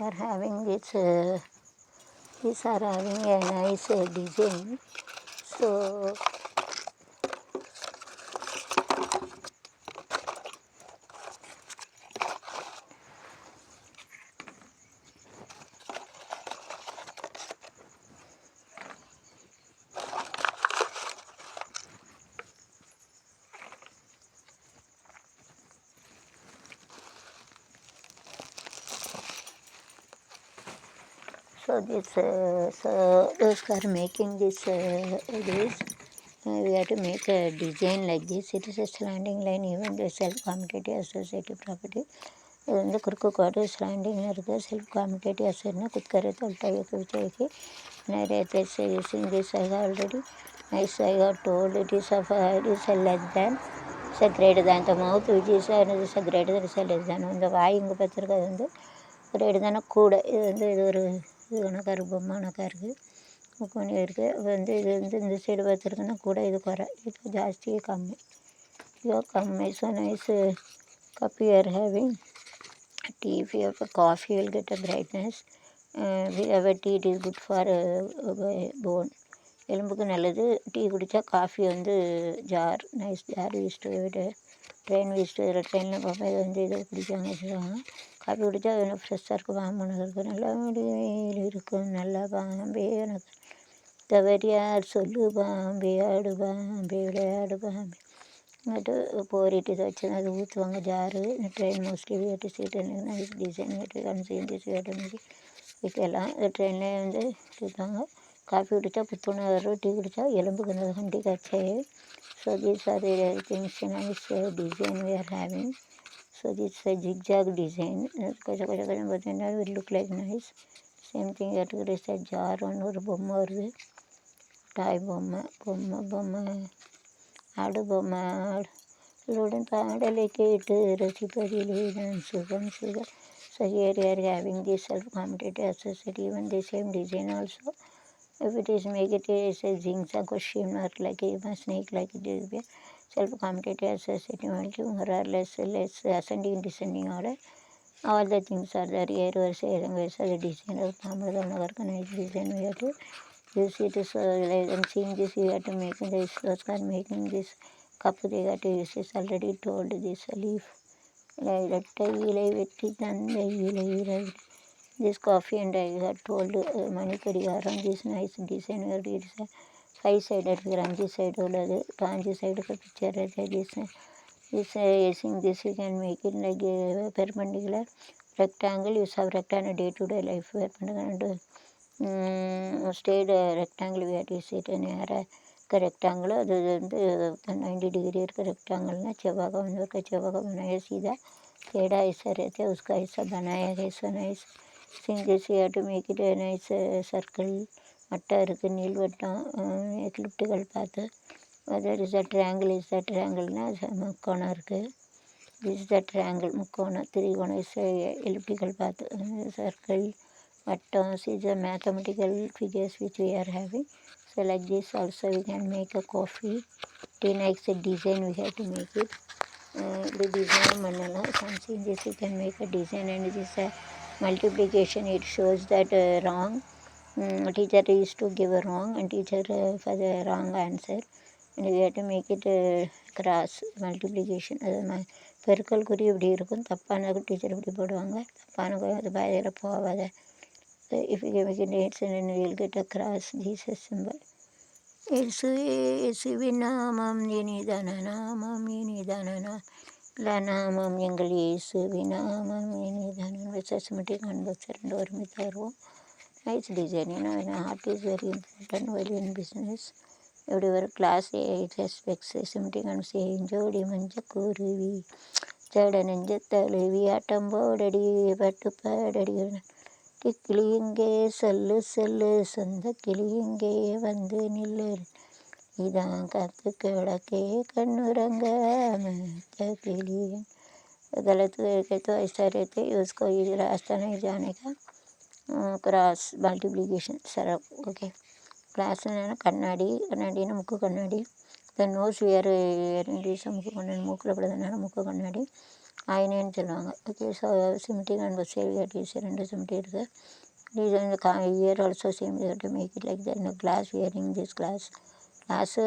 are having this uh, these are having a nice uh, design. So So this, uh, so those who are making this, uh, this, uh, we have to make a design like this. It is a slanting line, even the self-commutative associative property. இது வந்து குறுக்கு கோடு ஸ்லாண்டிங்கில் இருக்குது self competitive அசர்னா குத்கரை தொல்டாய்க்கு விஜய்க்கு நிறைய பேர் using this I already nice I have told it is of it is a less than it's a greater than the mouth Vijay is is a greater than is a less தான் இந்த வாய் இங்கே பார்த்துருக்கிறது வந்து greater தானே கூட இது வந்து இது ஒரு இது கணக்காக இருக்குது பொம்மை கணக்காக இருக்குது கொஞ்சம் இருக்குது இப்போ வந்து இது வந்து இந்த சைடு பார்த்துருக்குன்னா கூட இது குறை. இது ஜாஸ்தியே கம்மி. இது கம்மி. So nice cup you are having tea if you have a coffee you will get a brightness. Uh, we have uh, எலும்புக்கு நல்லது. டீ குடித்தா காஃபி வந்து ஜார் நைஸ் ஜார் வீஸ்ட்டு விட்டு ட்ரெயின் வீஸ்ட்டு இதில் ட்ரெயினில் பார்ப்போம் இது வந்து இதை குடிக்காங்க வச்சுருவாங்க. காஃபி குடித்தா அது ஃப்ரெஷ்ஷாக இருக்கும் வாமனது இருக்கும் நல்லா வெயில் இருக்கும் நல்லா பாம்பே எனக்கு தவறியார் சொல்லு பாம்பே ஆடு பாம்பே விளையாடு பாம்பே എന്നിട്ട് പോരിട്ട് ഇത് വെച്ച് അത് ഊത്തുവാങ്ങ ജാറ് ട്രെയിൻ മോസ്റ്റ്ലി വീട്ട് സീറ്റ് நைஸ் டிசைன் வீட்டு கன்சீன் சீட்டு மாதிரி இதுக்கெல்லாம் ட்ரெயினில் வந்து இருக்காங்க காஃபி குடித்தா புத்துணர்வு வரும் டீ குடித்தா எலும்புக்கு நல்ல handi Kachchai so these are things nice design we are having so this zigzag design கொஞ்சம் கொஞ்சம் கொஞ்சம் பார்த்தீங்கன்னா will look like nice same thing எடுத்துக்கிட்டு ஜார் ஒன்று ஒரு பொம்மை வருது டாய் பொம்மை பொம்மை பொம்மை ஆடு பொம்மை ஆடுடன் பாடலை கேட்டு ரசிப்பதிலே நான் சுகம் சுகம் So here we are having this self-commutative associate, even the same design also. If it is make it as a zigzag or shimmer like a snake like it is be self-commutative associate only more or less less ascending descending order. All the things are there here verse here verse the design of Tamil organized design we have to use it so like and seeing this you have to make this those are making this cup they got to use is already told this leaf இரட்டை இலை வெட்டி தந்த இலை இலை this coffee and I had told uh, மணிக்கடிகாரம் this nice design where it's a five side இருக்கிற அஞ்சு side உள்ளது இப்போ அஞ்சு சைடுக்கு picture this this using this you can make it like a perpendicular rectangle use of rectangle day to day life perpendicular stated rectangle we'd use it நேராக இருக்க rectangle அது வந்து நைன்டி डिग्री இருக்க रेक्टेंगल செவ்வக வந்து இருக்க செவ்வக बनाया सीधा टेढ़ा ऐसा रहता है उसका ऐसा बनाया है ऐसा नाइस सिंग சிங்கசியாட்டு நைஸ் സർക്കിൾ வட்டம் இருக்குது நீள்வட்டம் எக்லிப்டுகள் பார்த்து அது is a triangle is a ட்ரையாங்கிள்னால் முக்கோணம் இருக்குது இஸ் அ ட்ரையாங்கிள் முக்கோணம் திரிகோணம் இஸ் எலிப்டிக்கல் பார்த்து சர்க்கிள் வட்டம் is a mathematical figures which we are having so like this also we can make a coffee tin like the design we have to make it uh, the design manala something this we can make a design and this is a multiplication it shows that uh, wrong um, teacher used to give a wrong and teacher uh, for the wrong answer and we have to make it uh, cross multiplication அது ம பெருக்கல் குறி இப்படி இருக்கும் தப்பான teacher இப்படி போடுவாங்க தப்பான அது பயத்தில் போகாத if you make it eight and you will get across Jesus symbol. இயேசுவே இயேசுவின் நாமம் இனிதான நாமம் இனிதான நாமம் எங்கள் இயேசுவின் நாமம். இனிதான விசேஷமட்டி காண்போம் ரெண்டு ஒருமித்து வருவோம் நைஸ் டிசைனிங் ஏன்னா heart is very important very in business இப்படி ஒரு கிளாஸ் எயிட் ரெஸ்பெக்ட்ஸ் சிமிட்டி காண்பி ஜோடி மஞ்ச குருவி ஜட நெஞ்ச தழுவி ஆட்டம் போடடி பட்டு பாடடி. கிளி இங்கே சொல்லு சொல்லு. சொந்த கிளி இங்கே வந்து நில்லு. இதான் காத்து கிழக்கே கண்ணுரங்க கிளி गलत करके तो ऐसा रहते उसको ये रास्ता नहीं जाने का cross multiplication sir okay class என்னென்னா கண்ணாடி கண்ணாடினா முக்கு கண்ணாடி த நோஸ் வேறு மூக்கு கண்ணாடி மூக்கில் படுறதுனால முக்கு கண்ணாடி ஐனின்னு சொல்லுவாங்க ஓகே ஸோ சிமிட்டிங் அண்ட் சேவியா டிஸ் ரெண்டு சிமிட்டி இருக்குது டிசைன் கா ear also same to make it like the glass earring this glass glass